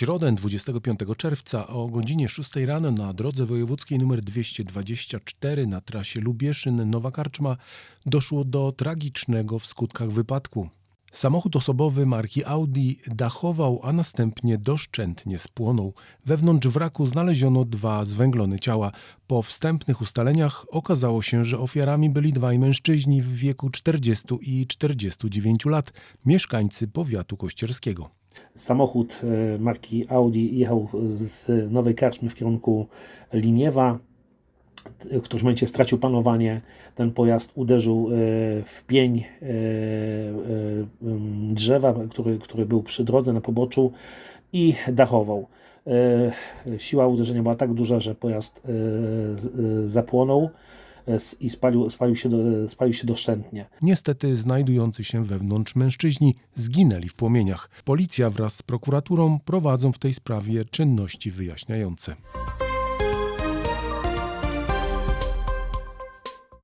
środę 25 czerwca o godzinie 6 rano na drodze wojewódzkiej nr 224 na trasie Lubieszyn-Nowa Karczma doszło do tragicznego w skutkach wypadku. Samochód osobowy marki Audi dachował, a następnie doszczętnie spłonął. Wewnątrz wraku znaleziono dwa zwęglone ciała. Po wstępnych ustaleniach okazało się, że ofiarami byli dwaj mężczyźni w wieku 40 i 49 lat, mieszkańcy powiatu kościerskiego. Samochód e, marki Audi jechał z Nowej Karczmy w kierunku Liniewa. W którymś momencie stracił panowanie. Ten pojazd uderzył e, w pień e, drzewa, który, który był przy drodze na poboczu i dachował. Siła uderzenia była tak duża, że pojazd zapłonął i spalił, spalił, się do, spalił się doszczętnie. Niestety znajdujący się wewnątrz mężczyźni zginęli w płomieniach. Policja wraz z prokuraturą prowadzą w tej sprawie czynności wyjaśniające.